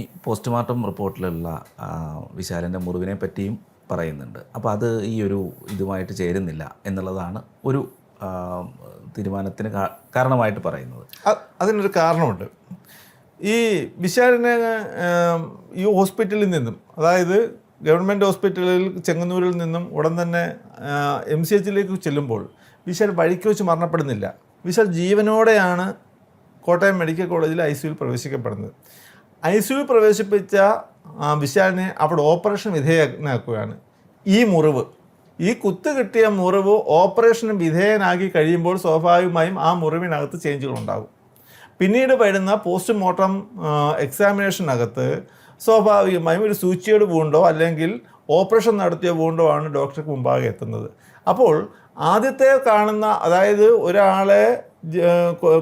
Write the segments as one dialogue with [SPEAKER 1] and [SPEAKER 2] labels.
[SPEAKER 1] ഈ പോസ്റ്റ്മോർട്ടം റിപ്പോർട്ടിലുള്ള വിശാലന്റെ മുറിവിനെ പറ്റിയും പറയുന്നുണ്ട്. അപ്പോൾ അത് ഈ ഒരു ഇതുമായിട്ട് ചേരുന്നില്ല എന്നുള്ളതാണ് ഒരു തീരുമാനത്തിന് കാരണമായിട്ട് പറയുന്നത്.
[SPEAKER 2] അതിനൊരു കാരണമുണ്ട്. ഈ വിശാലിനെ ഈ ഹോസ്പിറ്റലിൽ നിന്നും അതായത് ഗവൺമെന്റ് ഹോസ്പിറ്റലിൽ ചെങ്ങന്നൂരിൽ നിന്നും ഉടൻ തന്നെ എം സി എച്ചിലേക്ക് ചെല്ലുമ്പോൾ വിശാൽ വഴിക്ക് വെച്ച് മരണപ്പെടുന്നില്ല. വിശാൽ ജീവനോടെയാണ് കോട്ടയം മെഡിക്കൽ കോളേജിൽ ഐ സിയുയിൽ പ്രവേശിക്കപ്പെടുന്നത്. ഐ സി യു പ്രവേശിപ്പിച്ച വിശാലിനെ അവിടെ ഓപ്പറേഷൻ വിധേയനാക്കുകയാണ്. ഈ മുറിവ് ഈ കുത്ത് കിട്ടിയ മുറിവ് ഓപ്പറേഷന് വിധേയനാക്കി കഴിയുമ്പോൾ സ്വാഭാവികമായും ആ മുറിവിനകത്ത് ചേഞ്ചുകൾ ഉണ്ടാകും പിന്നീട് വരുന്ന പോസ്റ്റ്മോർട്ടം എക്സാമിനേഷനകത്ത് സ്വാഭാവികമായും ഒരു സൂചിയോട് വൂണ്ടോ അല്ലെങ്കിൽ ഓപ്പറേഷൻ നടത്തിയ വൂണ്ടോ ആണ് ഡോക്ടർക്ക് മുമ്പാകെ എത്തുന്നത്. അപ്പോൾ ആദ്യത്തെ കാണുന്ന അതായത് ഒരാളെ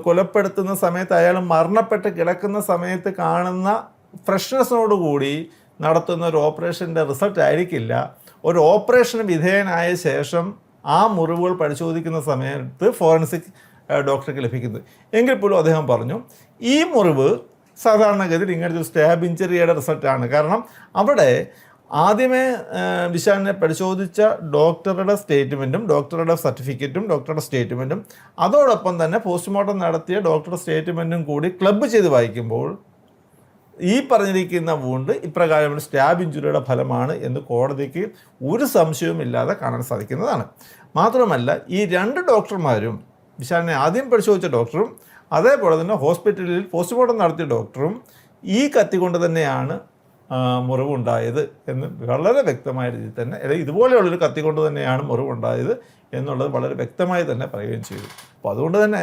[SPEAKER 2] കൊലപ്പെടുത്തുന്ന സമയത്ത് അയാൾ മരണപ്പെട്ട് കിടക്കുന്ന സമയത്ത് കാണുന്ന ഫ്രഷ്നെസ്സോടുകൂടി നടത്തുന്ന ഒരു ഓപ്പറേഷന്റെ റിസൾട്ട് ആയിരിക്കില്ല. ഒരു ഓപ്പറേഷന് വിധേയനായ ശേഷം ആ മുറിവുകൾ പരിശോധിക്കുന്ന സമയത്ത് ഫോറൻസിക് ഡോക്ടർക്ക് ലഭിക്കുന്നത് എങ്കിൽ പോലും അദ്ദേഹം പറഞ്ഞു ഈ മുറിവ് സാധാരണഗതിയിൽ ഇങ്ങനത്തെ ഒരു സ്റ്റാബ് ഇഞ്ചറിയുടെ റിസൾട്ടാണ്. കാരണം അവിടെ ആദ്യമേ വിശാലിനെ പരിശോധിച്ച ഡോക്ടറുടെ സ്റ്റേറ്റ്മെന്റും ഡോക്ടറുടെ സർട്ടിഫിക്കറ്റും ഡോക്ടറുടെ സ്റ്റേറ്റ്മെന്റും അതോടൊപ്പം തന്നെ പോസ്റ്റ്മോർട്ടം നടത്തിയ ഡോക്ടറുടെ സ്റ്റേറ്റ്മെന്റും കൂടി ക്ലബ്ബ് ചെയ്ത് വായിക്കുമ്പോൾ ഈ പറഞ്ഞിരിക്കുന്ന വൂണ്ട് ഇപ്രകാരമുള്ള സ്റ്റാബ് ഇഞ്ചുറിയുടെ ഫലമാണ് എന്ന് കോടതിക്ക് ഒരു സംശയവും ഇല്ലാതെ കാണാൻ സാധിക്കുന്നതാണ്. മാത്രമല്ല ഈ രണ്ട് ഡോക്ടർമാരും വിശാലിനെ ആദ്യം പരിശോധിച്ച ഡോക്ടറും അതേപോലെ തന്നെ ഹോസ്പിറ്റലിൽ പോസ്റ്റ്മോർട്ടം നടത്തിയ ഡോക്ടറും ഈ കത്തി കൊണ്ട് തന്നെയാണ് മുറിവുണ്ടായത് എന്ന് വളരെ വ്യക്തമായ രീതിയിൽ തന്നെ അല്ലെങ്കിൽ ഇതുപോലെയുള്ളൊരു കത്തി കൊണ്ട് തന്നെയാണ് മുറിവുണ്ടായത് എന്നുള്ളത് വളരെ വ്യക്തമായി തന്നെ പറയുകയും ചെയ്തു. അപ്പോൾ അതുകൊണ്ട് തന്നെ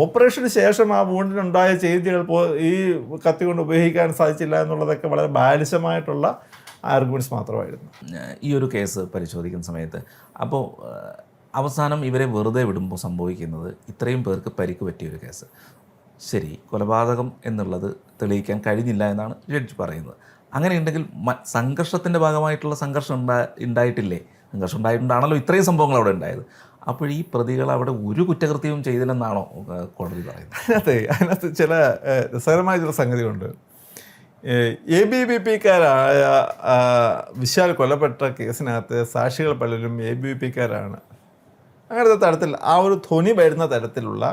[SPEAKER 2] ഓപ്പറേഷന് ശേഷം ആ വൂണ്ടിനുണ്ടായ ചേഞ്ചുകൾ ഈ കത്തി കൊണ്ട് ഉപയോഗിക്കാൻ സാധിച്ചില്ല എന്നുള്ളതൊക്കെ വളരെ ബാലിശമായിട്ടുള്ള ആർഗ്യുമെന്റ്സ് മാത്രമായിരുന്നു.
[SPEAKER 1] ഈ ഒരു കേസ് പരിശോധിക്കുന്ന സമയത്ത് അപ്പോൾ അവസാനം ഇവരെ വെറുതെ വിടുമ്പോൾ സംഭവിക്കുന്നത് ഇത്രയും പേർക്ക് പരിക്ക് പറ്റിയ ഒരു കേസ്. ശരി കൊലപാതകം എന്നുള്ളത് തെളിയിക്കാൻ കഴിഞ്ഞില്ല എന്നാണ് ജഡ്ജ് പറയുന്നത്. അങ്ങനെയുണ്ടെങ്കിൽ സംഘർഷത്തിന്റെ ഭാഗമായിട്ടുള്ള സംഘർഷം ഉണ്ടാ ഉണ്ടായിട്ടില്ലേ സംഘർഷം ഉണ്ടായിട്ടുണ്ടാണല്ലോ ഇത്രയും സംഭവങ്ങൾ അവിടെ ഉണ്ടായത് അപ്പോൾ ഈ പ്രതികൾ അവിടെ ഒരു കുറ്റകൃത്യവും ചെയ്തില്ലെന്നാണോ കോടതി പറയുന്നത്
[SPEAKER 2] അതിനകത്ത് അതിനകത്ത് ചില രസകരമായ ചില സംഗതികളുണ്ട് എ ബി ബി പിക്കാരായ വിശാൽ കൊല്ലപ്പെട്ട കേസിനകത്ത് സാക്ഷികൾ പലരും എ ബി പി കാരാണ് അങ്ങനത്തെ തരത്തിൽ ആ ഒരു ധ്വനി വരുന്ന തരത്തിലുള്ള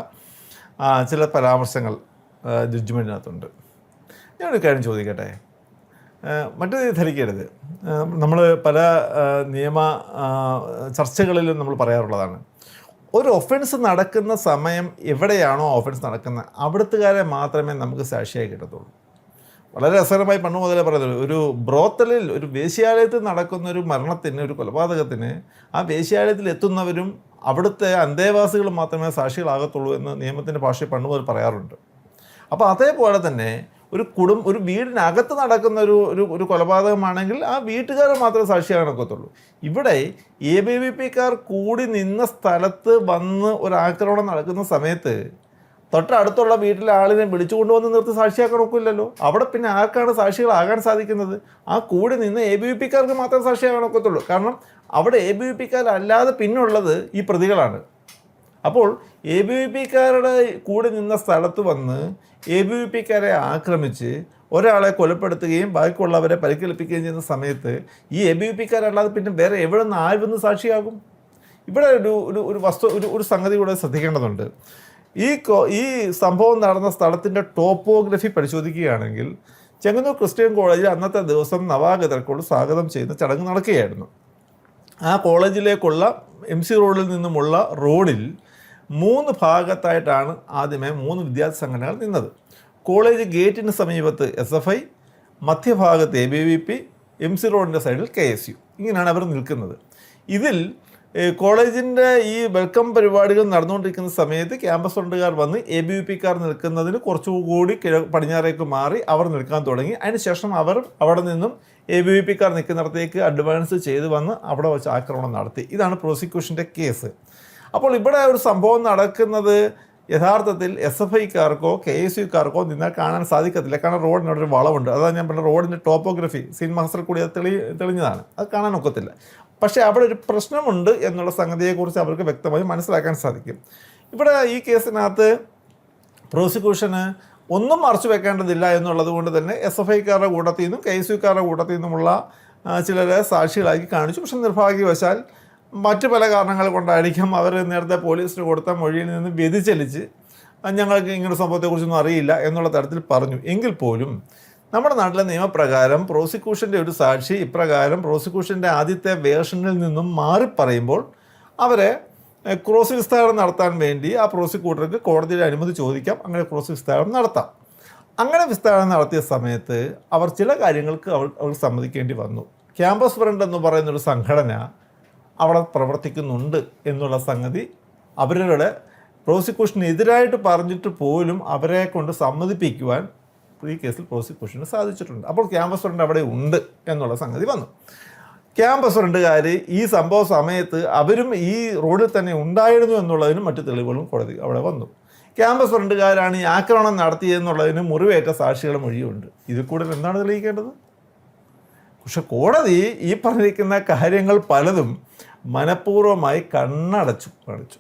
[SPEAKER 2] ചില പരാമർശങ്ങൾ ജഡ്ജ്മെന്റിനകത്തുണ്ട് ഞാനൊരു കാര്യം ചോദിക്കട്ടെ മറ്റു ധരിക്കരുത്. നമ്മൾ പല നിയമ ചർച്ചകളിലും നമ്മൾ പറയാറുള്ളതാണ്. ഒരു ഒഫൻസ് നടക്കുന്ന സമയം എവിടെയാണോ ഒഫൻസ് നടക്കുന്നത് അവിടുത്തുകാരെ മാത്രമേ നമുക്ക് സാക്ഷിയായി കിട്ടത്തുള്ളൂ. വളരെ രസകരമായി പണ്ട് മുതലേ പറയുന്നത് ഒരു ബ്രോത്തലിൽ ഒരു വേശ്യാലയത്തിൽ നടക്കുന്ന ഒരു മരണത്തിന് ഒരു കൊലപാതകത്തിന് ആ വേശ്യാലയത്തിൽ എത്തുന്നവരും അവിടുത്തെ അന്തേവാസികൾ മാത്രമേ സാക്ഷികളാകത്തുള്ളൂ എന്ന് നിയമത്തിന്റെ ഭാഷയിൽ പണ്ട് മുതൽ പറയാറുണ്ട്. അപ്പോൾ അതേപോലെ തന്നെ ഒരു കുടുംബ ഒരു വീടിനകത്ത് നടക്കുന്ന ഒരു ഒരു ഒരു കൊലപാതകമാണെങ്കിൽ ആ വീട്ടുകാർ മാത്രമേ സാക്ഷിയാകണക്കത്തുള്ളൂ ഇവിടെ എ ബി വി പിക്കാർ കൂടി നിന്ന സ്ഥലത്ത് വന്ന് ഒരു ആക്രമണം നടക്കുന്ന സമയത്ത് തൊട്ടടുത്തുള്ള വീട്ടിലെ ആളിനെ വിളിച്ചു കൊണ്ടുവന്ന് നിർത്തി സാക്ഷിയാക്കാൻ ഒക്കില്ലല്ലോ. അവിടെ പിന്നെ ആർക്കാണ് സാക്ഷികളാകാൻ സാധിക്കുന്നത്? ആ കൂടി നിന്ന് എ ബി വി പിക്കാർക്ക് മാത്രമേ സാക്ഷിയാകാൻ ഒക്കത്തുള്ളൂ. കാരണം അവിടെ എ ബി വി പിക്കാരല്ലാതെ പിന്നുള്ളത് ഈ പ്രതികളാണ്. അപ്പോൾ എ ബി വി പിക്കാരുടെ കൂടെ നിന്ന സ്ഥലത്ത് വന്ന് എ ബി വി പിക്കാരെ ആക്രമിച്ച് ഒരാളെ കൊലപ്പെടുത്തുകയും ബാക്കിയുള്ളവരെ പരിക്കേൽപ്പിക്കുകയും ചെയ്യുന്ന സമയത്ത് ഈ എ ബി വി പിക്കാരല്ലാതെ പിന്നെ വേറെ എവിടെ നിന്ന് ആര് വന്ന് സാക്ഷിയാകും? ഇവിടെ ഒരു ഒരു ഒരു വസ്തു ഒരു ഒരു സംഗതി കൂടെ ശ്രദ്ധിക്കേണ്ടതുണ്ട്. ഈ ഈ സംഭവം നടന്ന സ്ഥലത്തിന്റെ ടോപ്പോഗ്രഫി പരിശോധിക്കുകയാണെങ്കിൽ ചെങ്ങന്നൂർ ക്രിസ്ത്യൻ കോളേജിൽ അന്നത്തെ ദിവസം നവാഗതർക്കോട് സ്വാഗതം ചെയ്യുന്ന ചടങ്ങ് നടക്കുകയായിരുന്നു. ആ കോളേജിലേക്കുള്ള എം സി റോഡിൽ നിന്നുമുള്ള റോഡിൽ മൂന്ന് ഭാഗത്തായിട്ടാണ് ആദ്യമേ മൂന്ന് വിദ്യാർത്ഥി സംഘടനകൾ നിന്നത്. കോളേജ് ഗേറ്റിന് സമീപത്ത് എസ് എഫ് ഐ മധ്യഭാഗത്ത് A B V P M C റോഡിന്റെ സൈഡിൽ കെ എസ് യു ഇങ്ങനെയാണ് അവർ നിൽക്കുന്നത്. ഇതിൽ കോളേജിന്റെ ഈ വെൽക്കം പരിപാടികൾ നടന്നുകൊണ്ടിരിക്കുന്ന സമയത്ത് ക്യാമ്പസ് ഫ്രണ്ടുകാർ വന്ന് എ ബി വി പിക്കാർ നിൽക്കുന്നതിന് കുറച്ചുകൂടി പടിഞ്ഞാറേക്ക് മാറി അവർ നിൽക്കാൻ തുടങ്ങി. അതിനുശേഷം അവർ അവിടെ നിന്നും എ ബി വി പിക്കാർ നിൽക്കുന്നിടത്തേക്ക് അഡ്വാൻസ് ചെയ്ത് വന്ന് അവിടെ വെച്ച് ആക്രമണം നടത്തി. ഇതാണ് പ്രോസിക്യൂഷന്റെ കേസ് അപ്പോൾ ഇവിടെ ഒരു സംഭവം നടക്കുന്നത് യഥാർത്ഥത്തിൽ എസ് എഫ് ഐക്കാർക്കോ കെ എസ് യുക്കാർക്കോ നിന്നാൽ കാണാൻ സാധിക്കത്തില്ല. കാരണം റോഡിനോട് ഒരു വളവുണ്ട്. അതാണ് ഞാൻ പറഞ്ഞ റോഡിന്റെ ടോപ്പോഗ്രഫി. സീൻ മാസ്റ്റർ കൂടി അത് തെളി തെളിഞ്ഞതാണ്. അത് കാണാൻ ഒക്കത്തില്ല. പക്ഷേ അവിടെ ഒരു പ്രശ്നമുണ്ട് എന്നുള്ള സംഗതിയെക്കുറിച്ച് അവർക്ക് വ്യക്തമായി മനസ്സിലാക്കാൻ സാധിക്കും. ഇവിടെ ഈ കേസിനകത്ത് പ്രോസിക്യൂഷന് ഒന്നും മറച്ചു വെക്കേണ്ടതില്ല എന്നുള്ളത് കൊണ്ട് തന്നെ എസ് എഫ് ഐക്കാരുടെ കൂട്ടത്തിൽ നിന്നും കെ എസ് യുക്കാരുടെ കൂട്ടത്തിൽ നിന്നുമുള്ള ചിലരെ സാക്ഷികളാക്കി കാണിച്ചു. പക്ഷേ നിർഭാഗ്യവശാൽ മറ്റു പല കാരണങ്ങൾ കൊണ്ടായിരിക്കും അവർ നേരത്തെ പോലീസിന് കൊടുത്ത മൊഴിയിൽ നിന്ന് വ്യതിചലിച്ച് ഞങ്ങൾക്ക് ഇങ്ങനെ സംഭവത്തെക്കുറിച്ചൊന്നും അറിയില്ല എന്നുള്ള തരത്തിൽ പറഞ്ഞു. എങ്കിൽ പോലും നമ്മുടെ നാട്ടിലെ നിയമപ്രകാരം പ്രോസിക്യൂഷന്റെ ഒരു സാക്ഷി ഇപ്രകാരം പ്രോസിക്യൂഷന്റെ ആദ്യത്തെ വേർഷനിൽ നിന്നും മാറി പറയുമ്പോൾ അവരെ ക്രോസ് വിസ്താരം നടത്താൻ വേണ്ടി ആ പ്രോസിക്യൂട്ടർക്ക് കോടതിയുടെ അനുമതി ചോദിക്കാം. അങ്ങനെ ക്രോസ് വിസ്താരം നടത്താം. അങ്ങനെ വിസ്താരം നടത്തിയ സമയത്ത് അവർ ചില കാര്യങ്ങൾക്ക് അവർ അവർ സമ്മതിക്കേണ്ടി വന്നു. ക്യാമ്പസ് ഫ്രണ്ട് എന്ന് പറയുന്നൊരു സംഘടന അവിടെ പ്രവർത്തിക്കുന്നുണ്ട് എന്നുള്ള സംഗതി അവരുടെ പ്രോസിക്യൂഷനെതിരായിട്ട് പറഞ്ഞിട്ട് പോലും അവരെ കൊണ്ട് സമ്മതിപ്പിക്കുവാൻ ഈ കേസിൽ പ്രോസിക്യൂഷന് സാധിച്ചിട്ടുണ്ട്. അപ്പോൾ ക്യാമ്പസ് ഫ്രണ്ട് അവിടെ ഉണ്ട് എന്നുള്ള സംഗതി വന്നു. ക്യാമ്പസ് ഫ്രണ്ടുകാർ ഈ സംഭവ സമയത്ത് അവരും ഈ റോഡിൽ തന്നെ ഉണ്ടായിരുന്നു എന്നുള്ളതിനും മറ്റു തെളിവുകളും കോടതി അവിടെ വന്നു. ക്യാമ്പസ് ഫ്രണ്ടുകാരാണ് ഈ ആക്രമണം നടത്തിയതെന്നുള്ളതിന് മുറിവേറ്റ സാക്ഷികളുടെ മൊഴിയുണ്ട് ഇതിൽ കൂടുതൽ എന്താണ് തെളിയിക്കേണ്ടത്? പക്ഷെ കോടതി ഈ പറഞ്ഞിരിക്കുന്ന കാര്യങ്ങൾ പലതും മനഃപൂർവമായി കണ്ണടച്ചു കാണിച്ചു